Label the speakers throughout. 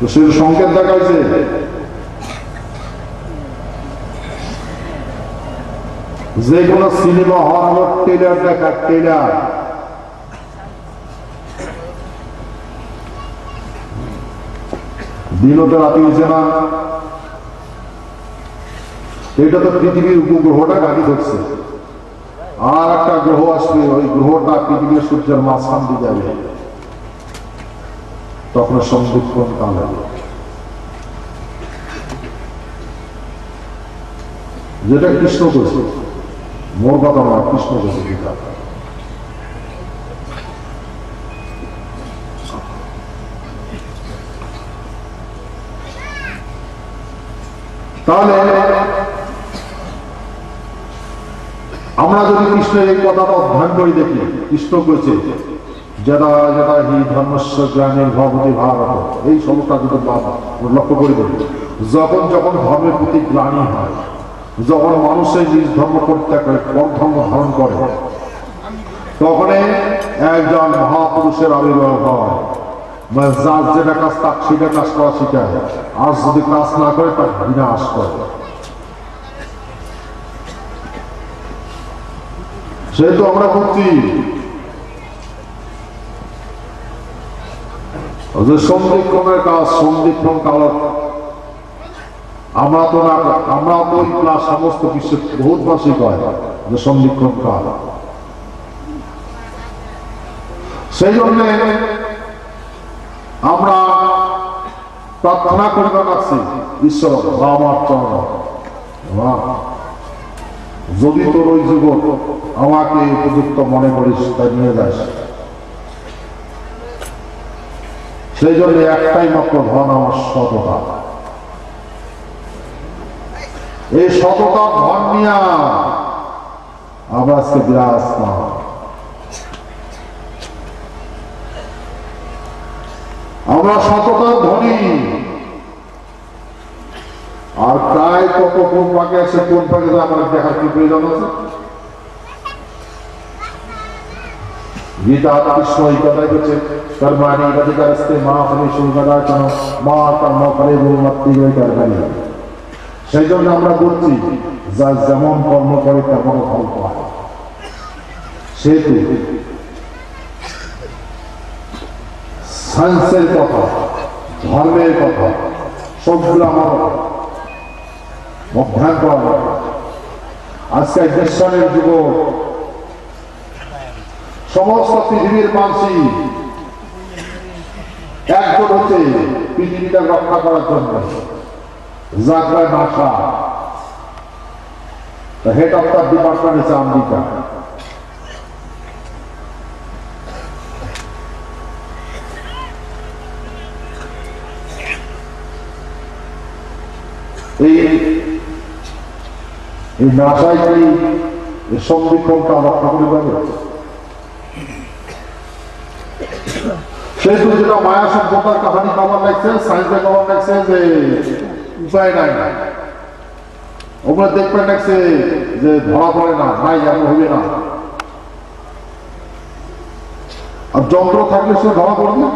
Speaker 1: তো সে সংকেত দেখাইছে। যে কোনো সিনেমা হল টেলার দেখা টেলার দিনও তো রাতে হয়েছে না। এটা তো পৃথিবীর উপগ্রহটা গাড়ি ধরছে। আর একটা গ্রহ আসবে, ওই গ্রহটা পৃথিবীর সূর্যের মাঝখান দিয়ে যাবে। তখন সংরক্ষণ কাল যেটা কৃষ্ণ করছে মোর কথা নয় কৃষ্ণ করছে যেটা তাহলে, আমরা যদি কৃষ্ণের এই কথাটা অধ্যয়ন করে দেখি, কৃষ্ণ করেছে যেটা যেটা হি ধর্মস্ব জ্ঞানের ভগবতী ভারত। এই সমস্ত যদি লক্ষ্য করে দেখি যখন যখন ধর্মের প্রতি গ্লানি হয়, যখন মানুষের নিজ ধর্ম পরিত্যাগ করে ধর্ম ধারণ করে, তখন একজন মহাপুরুষের আবির্ভাব হয়। মানে যার যেটা কাজ তার সেটা কাজ করা শিখায় আর যদি কাজ না করে, তার বিনাশ করে। সেহেতু আমরা করছি সন্ধিক্ষণের কাজ সন্ধিক্ষণ কাল আমরা তো আমরা তো সমস্ত বহুত মাসিক যে সন্ধিক্ষণ কাল। সেই জন্যে আমরা প্রার্থনা করিবার লাগছি ঈশ্বর আমার চরণ যদি তোর ওই জীবন আমাকে উপযুক্ত মনে করিস, তাই নিয়ে যাস। সেই জন্য একটাই মাত্র ধন আমার সততা। এই সততা ধন নিয়া আমরা আজকে বিরাজ আমরা সততার ধনী। আর প্রায় কত কোন পাকে আছে, কোন পাকে আমার দেখার কি প্রয়োজন আছে? গীতা কর্মাণি অধিকারস্তে মা ফলে কেন মা কর্ম কর্মাণি সেই জন্য আমরা বলছি যা যেমন কর্ম করে তেমন ফল পায় সেহেতু সায়েন্সের কথা ধর্মের কথা সবগুলো আমার দরকার। আজকে বিশ্বের যুগ সমস্ত পৃথিবীর মানসি একজন হচ্ছে পৃথিবীটা রক্ষা করার জন্য জাগরায় NASA head of the department হচ্ছে আমেরিকা এই নাসায় কি এই সংরক্ষণটা রক্ষা করে সেহেতু যেটা মায়া সভ্যতার কাহানি কবার লাগছে সায়েন্সে কবার লাগছে যে উপায় নাই। ওগুলো দেখবেন লাগছে যে ধরা পড়ে না, নাই এমন হবে না। আর যন্ত্র থাকলে সে ধরা পড়বে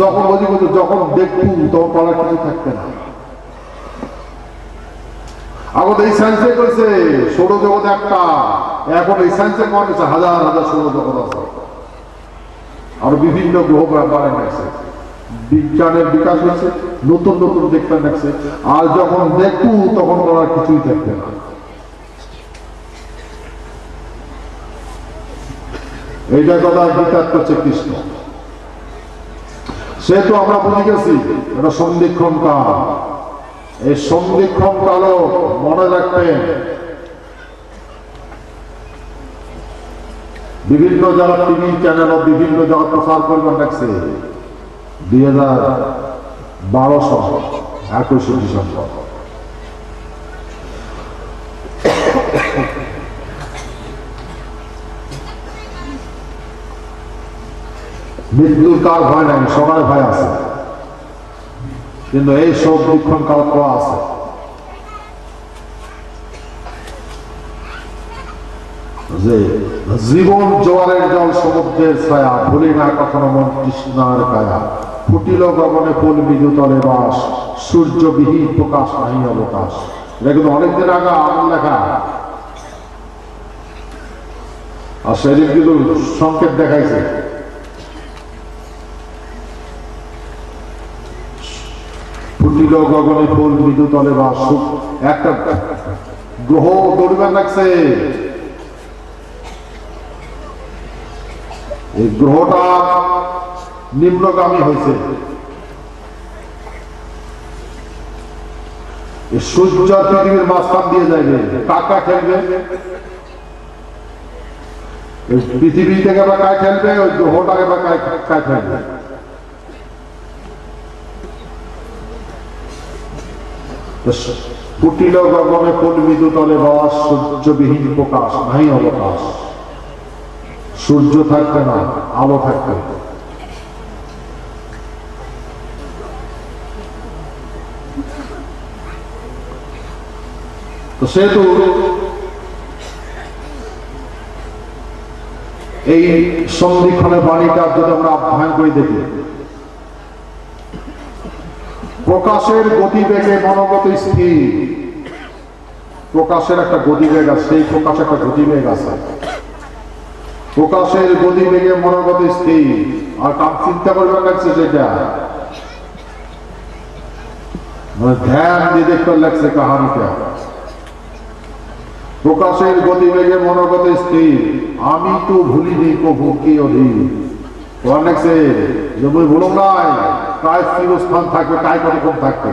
Speaker 1: যখন বলি বলি যখন দেখব, তখন পড়ার কিছু থাকবে না। আগত এই সায়েন্সে করেছে সৌরজগৎ একটা, এখন এই সায়েন্সে করা গেছে হাজার হাজার সৌরজগৎ আছে। আর বিভিন্ন গ্রহ ব্যাপারে লাগছে বিজ্ঞানের বিকাশ হয়েছে, নতুন নতুন দেখতে লাগছে। আর যখন দেখব, তখন করার কিছুই থাকবে না। এইটা কথা বিচার করছে কৃষ্ণ। সেহেতু আমরা বুঝে গেছি, এটা সন্ধিক্ষণ কাল। এই সন্ধিক্ষণ কালও মনে রাখবেন বিভিন্ন যারা টিভি চ্যানেল বিভিন্ন যারা প্রচার করবেন রাখছে দুই হাজার বারোশো একুশে ডিসেম্বর। মৃত্যুর কার ভয় নাই সবার ভয় আছে। কিন্তু এই সব বিক্ষণ কাল তো আছে। যে জীবন জোয়ারের জল সমুদ্রের ছায়া, ভুলি না কখনো মন কৃষ্ণার কায়া। ফুটিল গগনে ফুল বিদ্যুতলে বাস, সূর্যবিহীন প্রকাশ নাহি অবকাশ। এটা কিন্তু অনেকদিন আগে আমার লেখা। আর সেদিন কিন্তু সংকেত দেখাইছে। ফুটিল গগনে ফুল বিদ্যুতলে বাস একটা গ্রহ দৌড়িবার লাগছে। এই গ্রহটা নিম্নগামী হয়েছে। সূর্য পৃথিবীর মাঝখান দিয়ে কাকা খেলবে। পৃথিবী থেকে বা কায় খেলবে, ওই গ্রহটাকে বা কায় কায় খেলবে। কুটিল গগনে ফুল বিদ্যুতলে বাস, সূর্যবিহীন প্রকাশ নাই অবকাশ। সূর্য থাকবে না, আলো থাকবে। তো সেহেতু এই সন্ধিক্ষণের বাণীটা যদি আমরা অধ্যয়ন করে দেখি, প্রকাশের গতিবেগে মনোগত স্থির। প্রকাশের একটা গতিবেগ আছে, সেই প্রকাশে একটা গতিবেগ আছে। প্রকাশের গতিবেগে মনোগত স্থির। আর কাম চিন্তা করবার লাগছে সেটা। মানে ধ্যান দিয়ে দেখতে লাগছে কাহানিটা। প্রকাশের গতিবেগে মনোগত স্থির। আমি তো ভুলিনি প্রভু, কি অধীর? লাগছে যে মুই ভুলো নাই কায় স্থান থাকবে কায় কতক্ষণ থাকবে?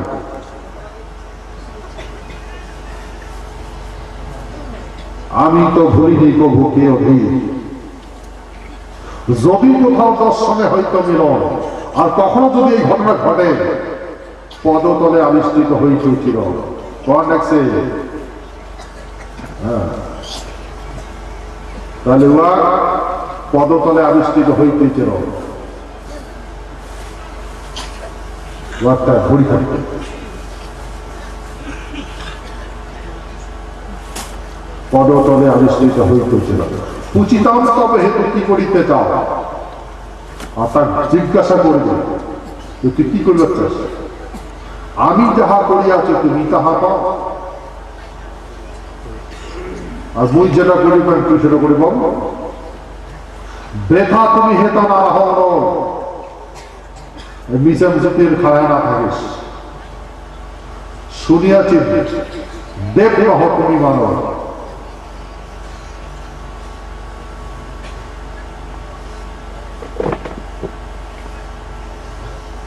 Speaker 1: আমি তো ভুলিনি প্রভু, কে অধীর? যদি কোথাও দর্শনে হইতো মিলন, আর কখনো যদি এই ঘটনা ঘটে, পদতলে আবিষ্কৃত হইতে উঠিল তোমার লাগছে তাহলে উহা পদতলে আবিষ্কৃত ঘড়ি থাকবে পদতলে আবিষ্কৃত হইতেছিল উচিতাম তবে হেতু কি করিতে চাও? আর তার জিজ্ঞাসা করবে তুই কি করবে চাস আমি যাহা করিয়াছি তুমি তাহা পাও। আর মুই যেটা করি পাই তুই সেটা করি বল বেথা তুমি হেতা না হন মিশে মিশে তেল খায় না থাকিস। শুনিয়াছি, দেখ তুমি মানব।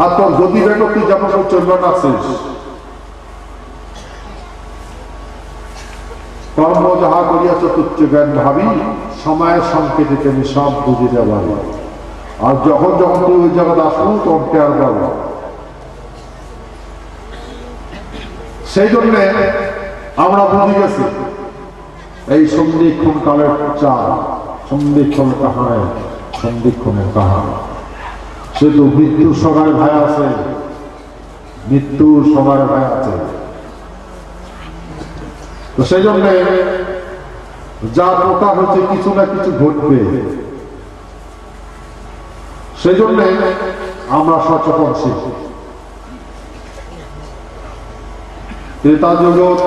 Speaker 1: আর তোর গতি বেগ তুই যেমন চলবে আছিস কর্ম যাহা জ্ঞান ভাবি সময়ের সংকেতে তুমি সব পারি আর যখন যখন তুই ওই জায়গাতে আসব, তখন টের পাব। সেই জন্য আমরা বুঝে গেছি, এই সন্ধিক্ষণ কালের চার সন্ধিক্ষণ কাহায় সন্ধিক্ষণের কাহায় সে তো মৃত্যুর সগায় ভাই আছে। মৃত্যুর সগায় ভাই আছে। তো সেই জন্য যা প্রকার হচ্ছে কিছু না কিছু ঘটবে। সেই জন্য আমরা সচেতনশীল ত্রেতা জগৎ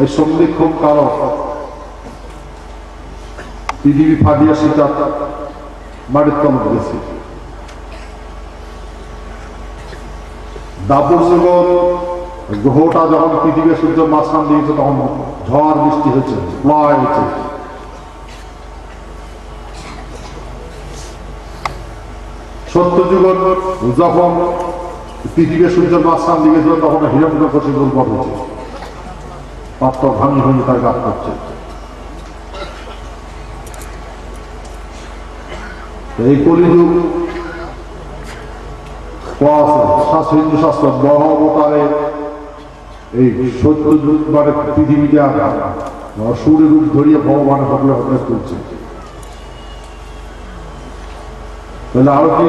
Speaker 1: এই সন্ধিক্ষণ কারক পৃথিবী ফাদিয়া সীতা মাটির তলব দাপুর জগৎ গ্রহটা যখন পৃথিবী সূর্য মাঝখান দিয়েছে তখন ঝড় বৃষ্টি হয়েছে প্রলয় হয়েছে। সত্য যুগত যখন পৃথিবী সূর্য মাঝখান দিয়েছিল তখন হিরণ্য কশি দুর্বল হয়েছে। পাত্র ভাঙি ভাঙি তার গাছ করছে। এই কলিযুগ হিন্দু শাস্ত্র বড় অবতারে এই সত্য রূপ ধরিয়ে ভগবানের হকলে হকলে তুলছে তাহলে আরও কি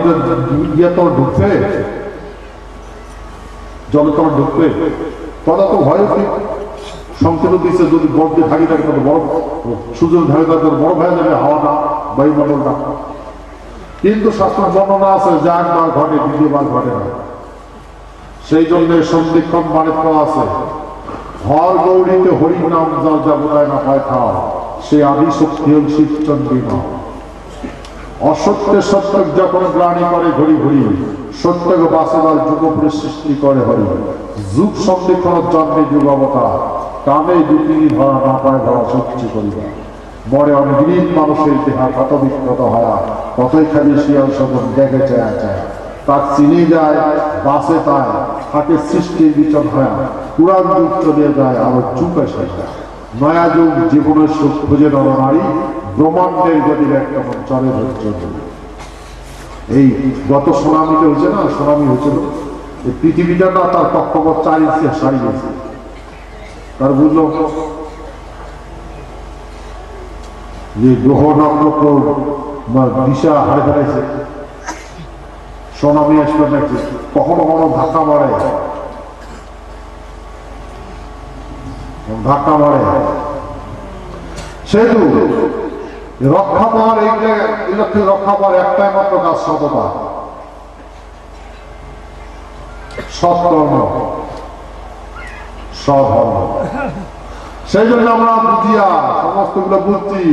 Speaker 1: ইয়ে তোমার ঢুকছে জলে তোমার ঢুকবে কথা তো ভয় সংকেত দিচ্ছে যদি বরফ দিয়ে থাকি থাকে তাহলে বরফ সূর্যের ধারে থাকে বরফ হয়ে যাবে হাওয়াটা বায়ুমণ্ডলটা কিন্তু শাস্ত্র বর্ণনা আছে, যে একবার ঘটে দ্বিতীয়বার ঘটে না। সেই জন্য সন্ধিক্ষণ মানে তো আছে। হর গৌরীতে হরি নাম যার যাবতায় না হয় খাও সে আদি শক্তি হল শিবচন্দ্রী নাম অসত্যের সত্য যখন গ্লানি করে ঘড়ি ঘড়ি, সত্যকে বাসেবার যুগপুরের সৃষ্টি করে হরি। যুগ সন্ধিক্ষণের জন্মে যুগ অবতার, কামে দুটিনি ধরা না পায় ধরা সত্যি করিবা মরে অনেক মানুষের দেহা কত বিখ্যাত হয়া, কতই খালি শিয়াল সদন দেখে চায় চায় তার চিনে যায়, বাসে তাই থাকে সৃষ্টির বিচন হয় পুরাণ যুগ চলে যায় আরও চুপ এসে নয়া যুগ জীবনের সুখ খুঁজে নরনারী ব্রহ্মাণ্ডের গতির একটা চলে ধৈর্য এই গত সুনামিতে হয়েছে না, সুনামি হয়েছিল, এই পৃথিবীটা তার কক্ষপথ চার ইঞ্চি সারি তার বুঝলো যে গ্রহ নক্ষত্র বা দিশা হারে ফেলাইছে সোনামি আসবে নাকি? কখনো কখনো ধাক্কা মারে। ধাক্কা মারে। সেহেতু রক্ষা পাওয়ার এই যে লক্ষ্যে রক্ষা পাওয়ার একটাই মাত্র কাজ সততা। সৎকর্ম। সধর্ম সেই জন্য আমরা বুঝিয়া সমস্তগুলো বুঝছি,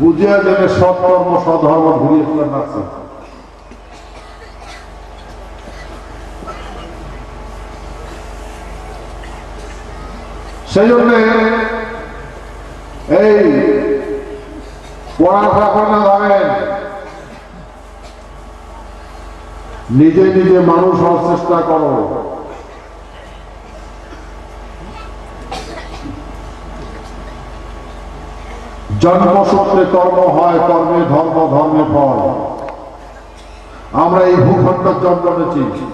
Speaker 1: বুঝিয়া জেনে সৎকর্ম সধর্ম ঘুরিয়ে ফেলে রাখছি সেই জন্য এই পড়াশোনা করে না নিজে নিজে মানুষ হওয়ার চেষ্টা করো। জন্মসূত্রে কর্ম হয়, কর্মে ধর্ম, ধর্মে ফল। আমরা এই ভূখণ্ড জন্ম নিয়েছি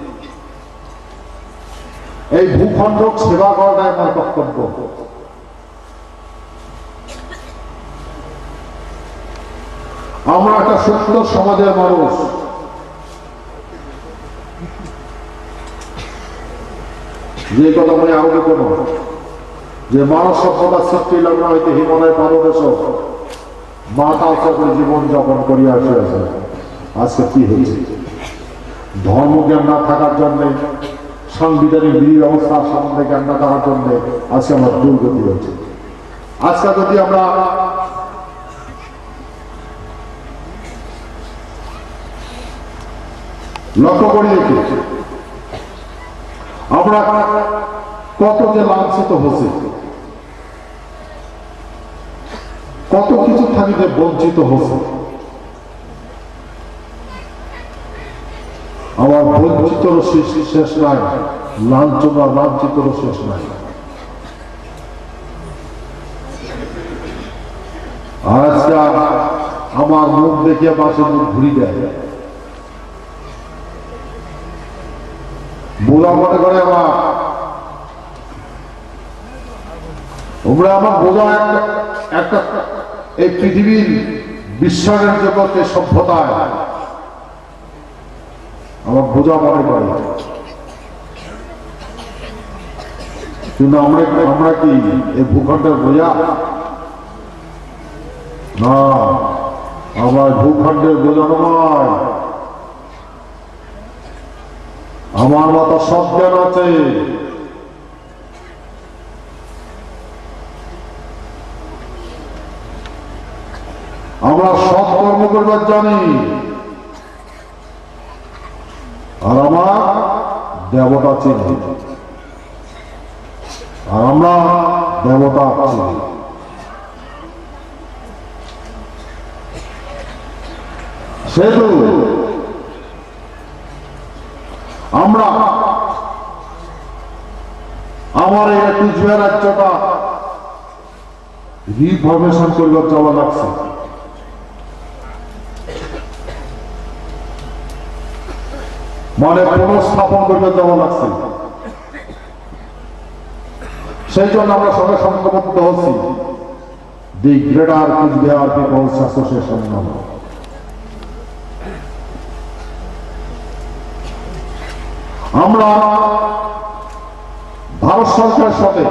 Speaker 1: এই ভূখণ্ড সেবা করাটাই আমার কর্তব্য। আমরা একটা সুন্দর সমাজের মানুষ। যে কথা মনে আগে কোন যে মানব সভ্যতার সৃষ্টি লগ্ন হইতে হিমালয় পাদদেশ মাতা চক্রে জীবন যাপন করিয়া আসিয়াছে। আজকে কি হয়েছে ধর্ম জ্ঞান না থাকার জন্য, সাংবিধানিক বিধি ব্যবস্থা সম্বন্ধে জ্ঞান না থাকার জন্য আজকে আমার দুর্গতি হয়েছে আজকে যদি আমরা লক্ষ্য করি আমরা কত যে লাঞ্ছিত হচ্ছে কত কিছু থাকিতে বঞ্চিত হচ্ছে। আমার বঞ্চিতর শেষ নাই, লাঞ্ছনা লাঞ্ছিতর শেষ নাই। আজকে আমার মুখ দেখিয়া পাশে মুখ ঘুরি দেয়। বোঝা মনে করে আমার তোমরা আমার বোঝা একটা এই পৃথিবীর বিশ্বাসের জগতে সভ্যতায়। আমার বোঝা মনে করে কিন্তু আমরা আমরা কি এই ভূখণ্ডের বোঝা? না, আমার ভূখণ্ডের বোঝা নয়। আমার মতো সব জ্ঞান আছে। আমরা সৎ কর্ম করবার জানি। আর আমার দেবতা চিনি। আর আমরা দেবতা চিনি সেতু আমরা আমার এই কুচবিহার রাজ্যটা রিফরমেশন করবার যাওয়া লাগছে। মানে পুনঃস্থাপন করতে দেওয়া লাগছে। সেই জন্য আমরা সঙ্গে সংঘবদ্ধ হচ্ছি। The greater Coochbehar peoples association আমরা ভারত সরকারের সাথে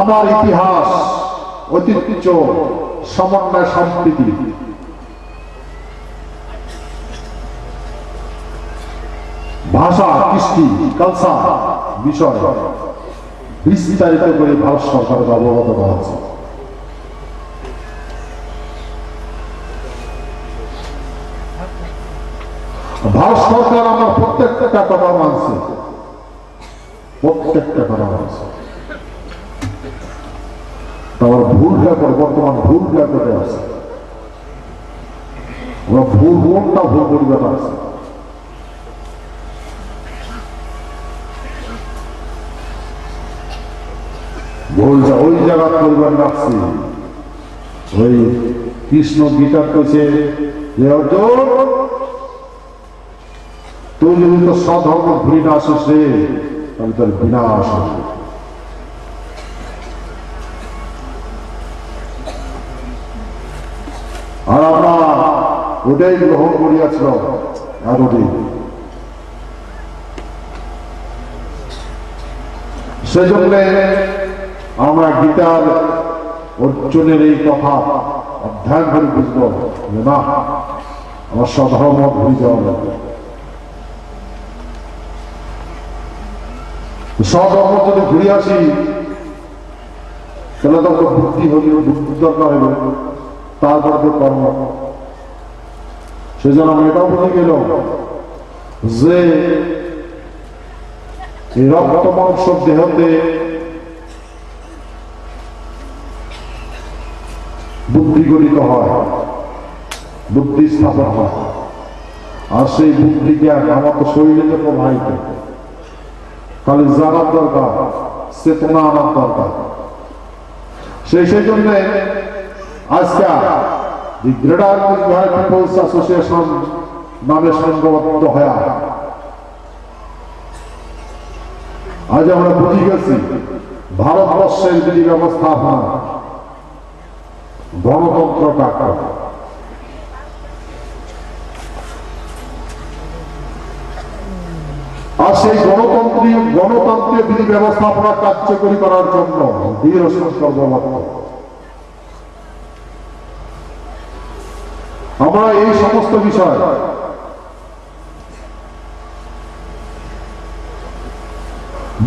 Speaker 1: আমার ইতিহাস, ঐতিহ্য, সমন্বয়, সম্প্রীতি ভাষা, কৃষ্টি কালচার বিষয় বিস্তারিত করে ভারত সরকারের অবগত করা হচ্ছে। ভারত সরকার আমার প্রত্যেকটা কথা মানছে। প্রত্যেকটা কথা মানছে। তারপর ভুল রেকর্ড বর্তমান ভুল রেকর্ডে আছে। ভুল কোনটা ভুল পরিবার আছে। ভুল ওই জায়গা পরিবার রাখছি। ওই কৃষ্ণ গীতার কইছে যে অর্জুন তুই তো স্বধর্ম ঘুরি না তাহলে তোর বিনাশ হবে। আর আমরা ওটাই গ্রহণ করিয়াছিল এতদিন সেজন্য আমরা গীতার অর্জুনের এই কথা অধ্যয়ন করে বুঝব না, আমার স্বধর্ম ভুলে যাওয়া লাগবে স্বধর্ম যদি ঘুরে আসি, তাহলে তো আমাদের বুদ্ধি হইল বুদ্ধির দরকার হইল তারপরে তো কর্ম। সেজন্য আমরা এটাও বুঝে গেল যে রক্ত মাংস দেহতে বুদ্ধি গঠিত হয়, বুদ্ধি স্থাপন হয়। আর সেই বুদ্ধি জ্ঞান আমার তো শরীরে প্রবাহিত খালি জানার দরকার, চেতনা আনার দরকার। সেই সেই জন্য আজকে দি গ্রেটার হয়ে গেছি, ভারতবর্ষের বিধি ব্যবস্থাপনা গণতন্ত্র কাকা আর সেই গণতন্ত্রীয় গণতন্ত্রীয় বিধি ব্যবস্থাপনা কার্যকরী করার জন্য বীর সংকল্পবদ্ধ আমরা এই সমস্ত বিষয়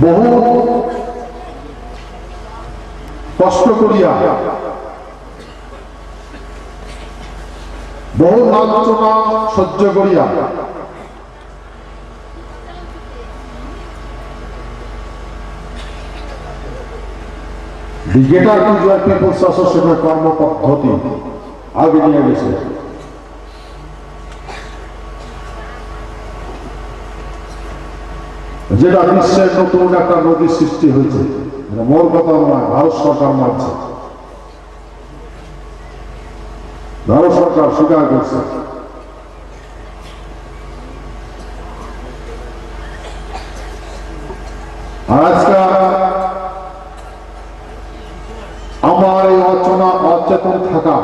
Speaker 1: বহু কষ্ট করিয়া বহু লাঞ্ছনা সহ্য করিয়া। ব্রিগেডার বিজয় পিপলস অ্যাসোসিয়েশনের কর্মপদ্ধতি আগে নিয়ে গেছে। যেটা বিশ্বের নতুন একটা নদীর সৃষ্টি হয়েছে। মোর কথা নয়, ভারত সরকার মানছে ভারত সরকার স্বীকার করছে। আমার এই অচনা অচেতন থাকা।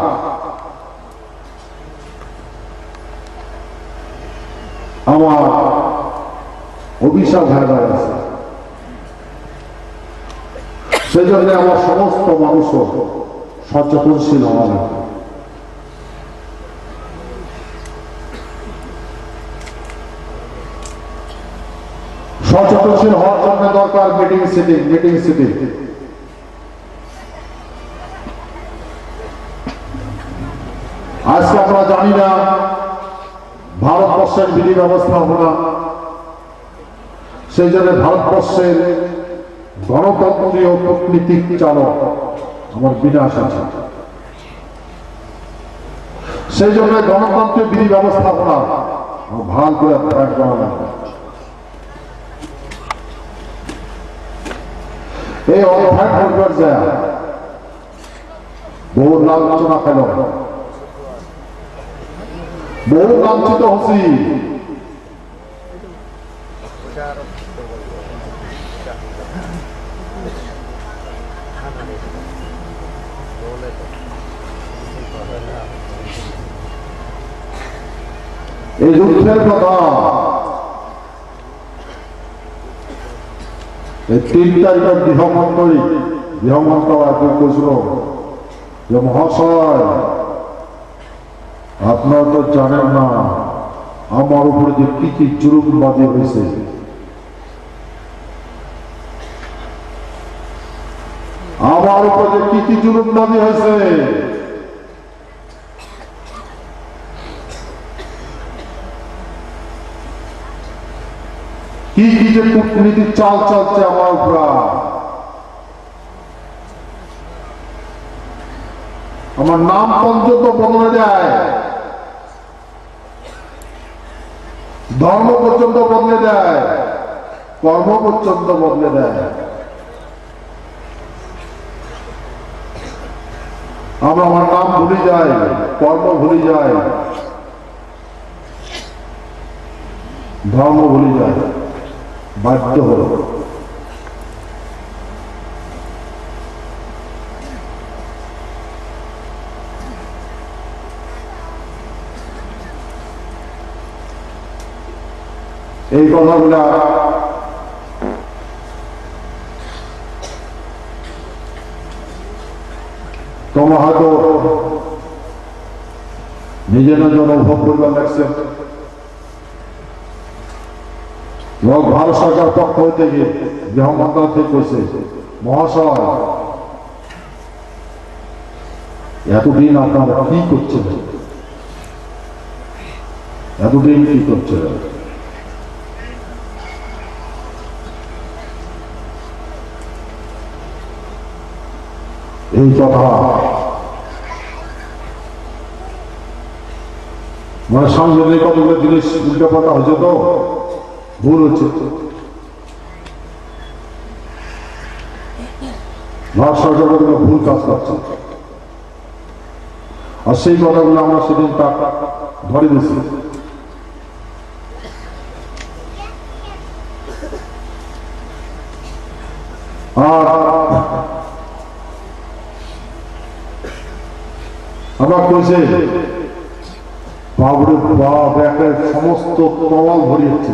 Speaker 1: আমার অভিশাপ হয়ে দাঁড়াচ্ছে সেই জন্য আমার সমস্ত মানুষ সচেতনশীল হওয়া লাগে সচেতনশীল হওয়ার জন্য দরকার মিটিং সিটিং মিটিং সিটিং আজকে আমরা জানি না ভারতবর্ষের বিধি ব্যবস্থাপনা সেই জন্য ভারতবর্ষের গণতন্ত্রীয় কূটনীতিক চালক আমার বিনাশ আছে। সেই জন্য গণতন্ত্রের বিধি ব্যবস্থাপনা ভালো করে অধ্যয়ন করা লাগবে এই অধ্যয়ন করবার যায় বহু লাঞ্ছনা পেল। বহু লাঞ্ছিত হচ্ছি। এই যুদ্ধের কথা। এই কইছিল যে মহাশয়, আপনারা তো জানেন না, আমার উপরে যে কি কি জুলুমবাদী হয়েছে। আমার উপরে যে কি কি জুলুমবাদী হয়েছে কি কূটনীতির চাল চলছে আমার উপর আমার নাম পর্যন্ত বদলে দেয় ধর্ম পর্যন্ত বদলে দেয় কর্ম পর্যন্ত বদলে দেয় আমরা আমার নাম ভুলে যাই, কর্ম ভুলে যাই। ধর্ম ভুলে যায় বাধ্য হল। এই কথাগুলা তোমার হয়তো নিজে নিজে অনুভব করবার লাগছে। লোক ভারত সরকার পক্ষ হইতে গিয়ে গৃহ মন্ত্রণালয় থেকে কইছে, মহাশয়, এতদিন আপনারা কি করছেন এতদিন কি করছেন এই কথা মানে সাংবিধানিক কতগুলো জিনিস উল্টো পাল্টা হয়েছে তো? ভুল হচ্ছে সরকার ভুল কাজ করছে আর সেই কথাগুলো আমরা সেদিন তার ধরে দিয়েছি আর আমার কইছে বাবরে বাপ একটা সমস্ত তওয়াল ভরিয়েছে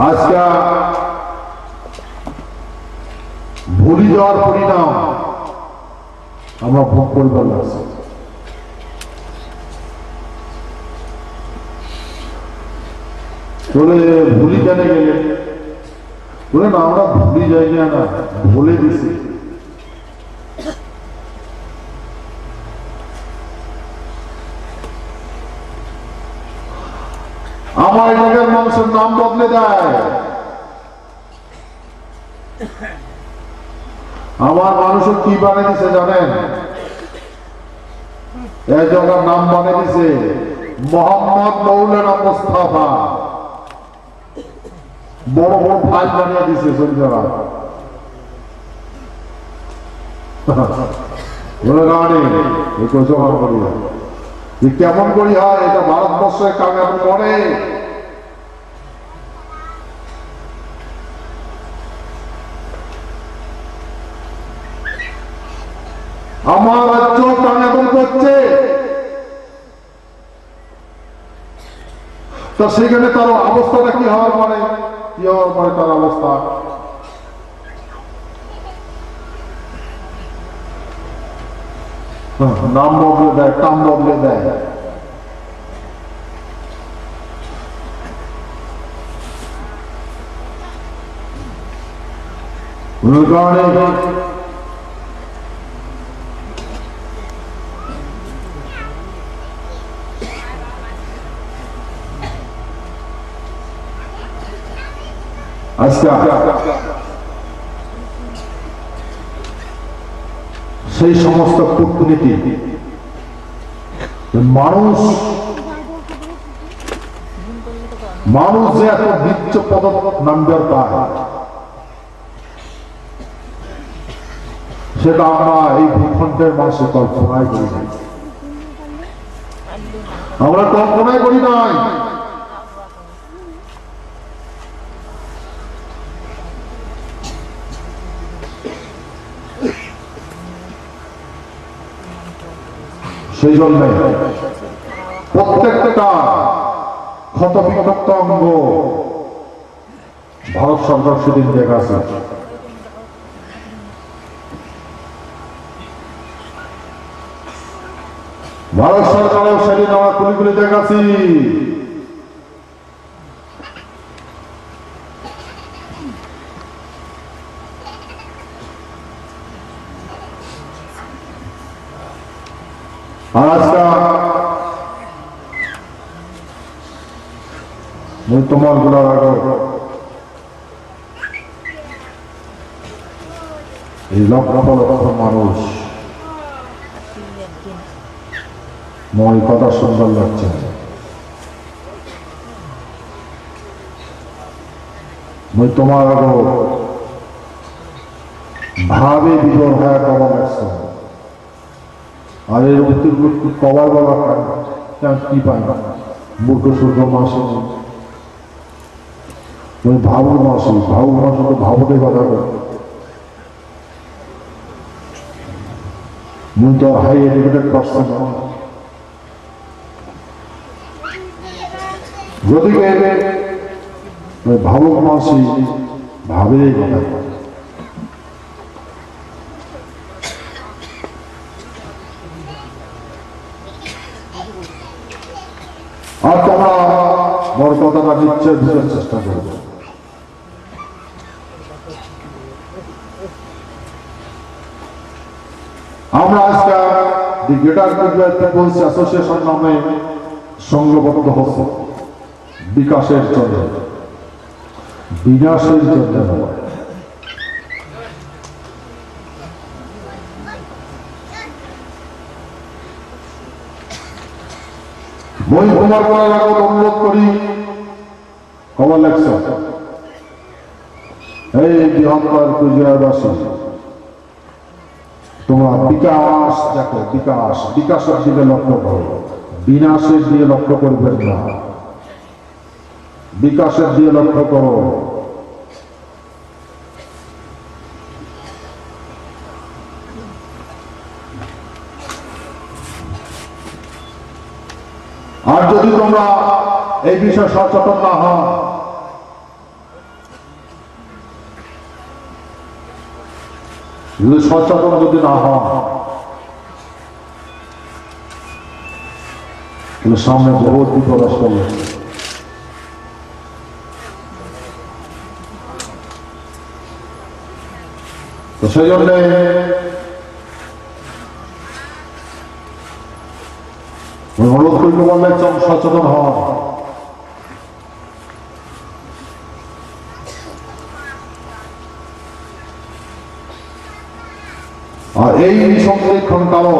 Speaker 1: আজকে ভুলে যাওয়ার পরিণাম আমরা ভোগ করবার আছে বলে ভুলি কেন গেলে বলে না, আমরা ভুলি যাই না, ভুলে দিছি আমার এলাকার মানুষের নাম বদলে দেয়। আমার মানুষের কি বানিয়ে দিছে জানেন? এই জায়গার নাম বানিয়ে দিছে মোহাম্মদ মৌলানা মোস্তাফা। বড় বড় ফাইল বানিয়ে দিছে। যে কেমন করি হয়, এটা ভারতবর্ষের কারণ করে আমার রাজ্য কানাডন করছে। তা সেখানে তার অবস্থাটা কি হওয়ার পরে? কি হওয়ার পরে তার অবস্থা? হ্যাঁ, নাম বদলে দেয় কাম বদলে দেয়। ওই সেই সমস্ত কূটনীতি মানুষ মানুষ যে এত নিত্য পদ নাম্বার পায়, সেটা আমরা এই ভূখণ্ডের মানুষের কল্পনায় করি আমরা কল্পনায় করি নাই। সেই জন্য প্রত্যেকটা ক্ষত বিক্ষত অঙ্গ ভারত সরকার সেদিন দেখাছে ভারত সরকারও সেদিন আমরা কুলিগুলি দেখাছি। তোমারগুলার আগে এই লক্ষ মানুষ। মই কথা সুন্দর লাগছে। মই তোমার ভাবে বিজয় হয়ে কবা লাগছে আর এর উত্তর কবার বলা কেন কি পাই না মূর্খ সূর্য মাসে ওই ভাবু মাসি ভাবু মাসে তো ভাবতে কথা বলে মুই তো হাই এডুকেটেড পার্সন ওই ভাবুক মাসি ভাবেই কথা আর তোমরা বড় কথাটা নিশ্চয় বুঝার চেষ্টা করবে। আমরা আজকে the greater midwife peoples association নামে সংঘবদ্ধ হচ্ছে বিকাশের জন্য। বিনাশের জন্য নয় মই তোমার বলার আগত অনুরোধ করি। খবর লাগছ এই বৃহত্তর কুজিয়াবাসী তোমরা বিকাশ দেখো, বিকাশ, বিকাশের দিকে লক্ষ্য করো। বিনাশের দিয়ে লক্ষ্য করবেন না। বিকাশের দিয়ে লক্ষ্য করো। আর যদি তোমরা এই বিষয়ে সচেতন না হও সচেতন যদি না হও সামনে বহুত বিপদ আসবে। সেই জন্যে অনুরোধ করতে চল সচেতন হন আর এই সংরক্ষণ কালো